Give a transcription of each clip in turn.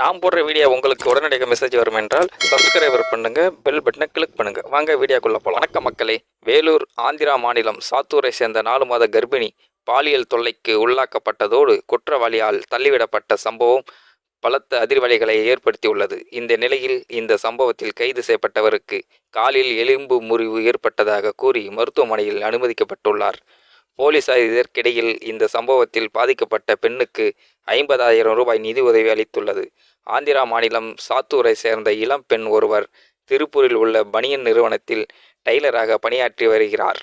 நான் போடுற வீடியோ உங்களுக்கு உடனடியாக மெசேஜ் வரும் என்றால் சப்ஸ்கிரைபர் பண்ணுங்க பெல் பட்டனை கிளிக் பண்ணுங்க. வாங்க வீடியோக்குள்ள போகலாம் வணக்க மக்களே. வேலூர் ஆந்திரா மாநிலம் சாத்தூரை சேர்ந்த நாலு மாத கர்ப்பிணி பாலியல் தொல்லைக்கு உள்ளாக்கப்பட்டதோடு குற்றவாளியால் தள்ளிவிடப்பட்ட சம்பவம் பலத்த அதிர்வலைகளை ஏற்படுத்தியுள்ளது. இந்த நிலையில் இந்த சம்பவத்தில் கைது செய்யப்பட்டவருக்கு காலில் எலும்பு முறிவு ஏற்பட்டதாக கூறி மருத்துவமனையில் அனுமதிக்கப்பட்டுள்ளார். போலீசார் இதற்கிடையில் இந்த சம்பவத்தில் பாதிக்கப்பட்ட பெண்ணுக்கு ஐம்பதாயிரம் ரூபாய் நிதி உதவி அளித்துள்ளது. ஆந்திரா மாநிலம் சாத்தூரை சேர்ந்த இளம் பெண் ஒருவர் திருப்பூரில் உள்ள பனியன் நிறுவனத்தில் டெய்லராக பணியாற்றி வருகிறார்.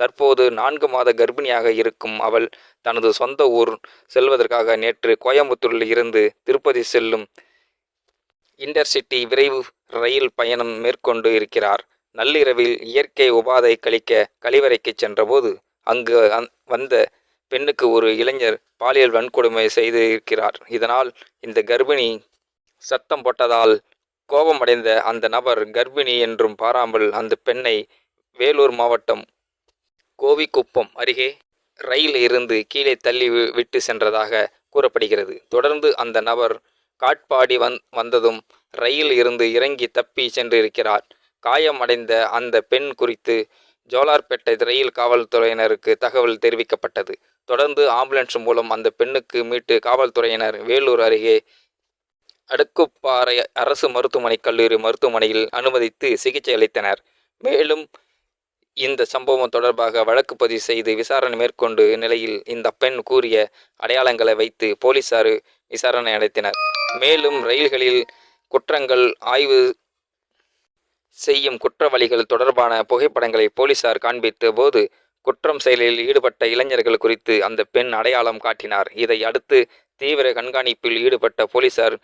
தற்போது நான்கு மாத கர்ப்பிணியாக இருக்கும் அவள் தனது சொந்த ஊர் செல்வதற்காக நேற்று கோயம்புத்தூரில் இருந்து திருப்பதி செல்லும் இன்டர்சிட்டி விரைவு ரயில் பயணம் மேற்கொண்டு இருக்கிறார். நள்ளிரவில் இயற்கை உபாதை கழிக்க கழிவறைக்கு சென்றபோது அங்கு அந்- வந்த பெண்ணுக்கு ஒரு இளைஞர் பாலியல் வன்கொடுமை செய்து இருக்கிறார் இதனால் இந்த கர்ப்பிணி சத்தம் போட்டதால் கோபமடைந்த அந்த நபர் கர்ப்பிணி என்றும் பாராமல் அந்த பெண்ணை வேலூர் மாவட்டம் கோவிக்குப்பம் அருகே ரயில் இருந்து கீழே தள்ளி வி- விட்டு சென்றதாக கூறப்படுகிறது. தொடர்ந்து அந்த நபர் காட்பாடி வந் வந்ததும் ரயில் இருந்து இறங்கி தப்பி சென்றிருக்கிறார். காயமடைந்த அந்த பெண் குறித்து ஜோலார்பேட்டை ரயில் காவல்துறையினருக்கு தகவல் தெரிவிக்கப்பட்டது. தொடர்ந்து ஆம்புலன்ஸ் மூலம் அந்த பெண்ணுக்கு மீட்டு காவல்துறையினர் வேலூர் அருகே அடுக்குப்பாறை அரசு மருத்துவமனை கல்லூரி மருத்துவமனையில் அனுமதித்து சிகிச்சை அளித்தனர். மேலும் இந்த சம்பவம் தொடர்பாக வழக்கு பதிவு செய்து விசாரணை மேற்கொண்டு நிலையில் இந்த பெண் கூறிய அடையாளங்களை வைத்து போலீசார் விசாரணை நடத்தினர். மேலும் ரயில்களில் குற்றங்கள் ஆய்வு செய்யும் குற்றவாளிகள் தொடர்பான புகைப்படங்களை போலீசார் காண்பித்த போது குற்றம் செயலில் ஈடுபட்ட இளைஞர்கள் குறித்து அந்த பெண் அடையாளம் காட்டினார். இதை அடுத்து தீவிர கண்காணிப்பில் ஈடுபட்ட போலீசார்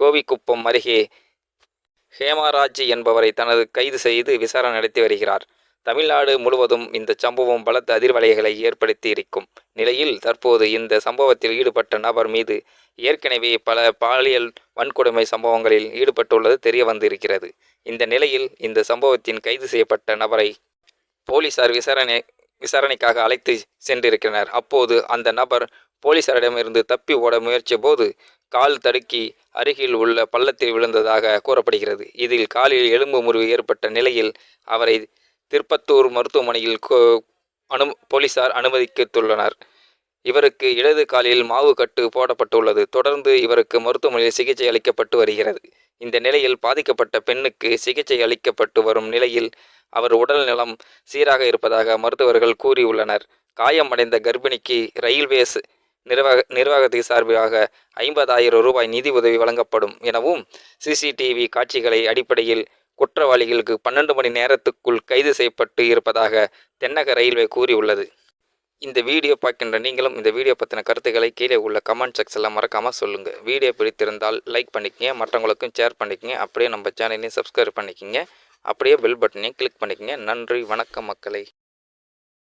கோவிக்குப்பம் அருகே ஹேமராஜ் என்பவரை தனது கைது செய்து விசாரணை நடத்தி வருகிறார். தமிழ்நாடு முழுவதும் இந்த சம்பவம் பலத்த அதிர்வலைகளை ஏற்படுத்தி இருக்கும் நிலையில் தற்போது இந்த சம்பவத்தில் ஈடுபட்ட நபர் மீது ஏற்கனவே பல பாலியல் வன்கொடுமை சம்பவங்களில் ஈடுபட்டுள்ளது தெரிய வந்திருக்கிறது இந்த நிலையில் இந்த சம்பவத்தின் கைது செய்யப்பட்ட நபரை போலீசார் விசாரணை விசாரணைக்காக அழைத்து சென்றிருக்கிறனர் அப்போது அந்த நபர் போலீசாரிடமிருந்து தப்பி ஓட முயற்சிய போது கால் தடுக்கி அருகில் உள்ள பள்ளத்தில் விழுந்ததாக கூறப்படுகிறது. இதில் காலில் எலும்பு முறிவு ஏற்பட்ட நிலையில் அவரை திருப்பத்தூர் மருத்துவமனையில் கோ- அனு போலீசார் அனுமதித்துள்ளனர் இவருக்கு இடது காலில் மாவு கட்டு போடப்பட்டுள்ளது. தொடர்ந்து இவருக்கு மருத்துவமனையில் சிகிச்சை அளிக்கப்பட்டு வருகிறது. இந்த நிலையில் பாதிக்கப்பட்ட பெண்ணுக்கு சிகிச்சை அளிக்கப்பட்டு வரும் நிலையில் அவர் உடல் நலம் சீராக இருப்பதாக மருத்துவர்கள் கூறியுள்ளனர். காயமடைந்த கர்ப்பிணிக்கு ரயில்வேஸ் நிர்வாக நிர்வாகத்துக்கு சார்பாக ஐம்பதாயிரம் ரூபாய் நிதி உதவி வழங்கப்படும் எனவும் சிசிடிவி காட்சிகளை அடிப்படையில் குற்றவாளிகளுக்கு பன்னெண்டு மணி நேரத்துக்குள் கைது செய்யப்பட்டு இருப்பதாக தென்னக ரயில்வே கூறியுள்ளது. இந்த வீடியோ பார்க்கின்ற நீங்களும் இந்த வீடியோ பற்றின கருத்துக்களை கீழே உள்ள கமெண்ட் செக்ஸில் மறக்காமல் சொல்லுங்கள் வீடியோ பிடித்திருந்தால் லைக் பண்ணிக்கங்க மற்றவங்களுக்கும் ஷேர் பண்ணிக்கங்க அப்படியே நம்ம சேனலையும் சப்ஸ்கிரைப் பண்ணிக்கங்க அப்படியே பெல் பட்டனையும் கிளிக் பண்ணிக்கங்க. நன்றி வணக்கம் மக்களை.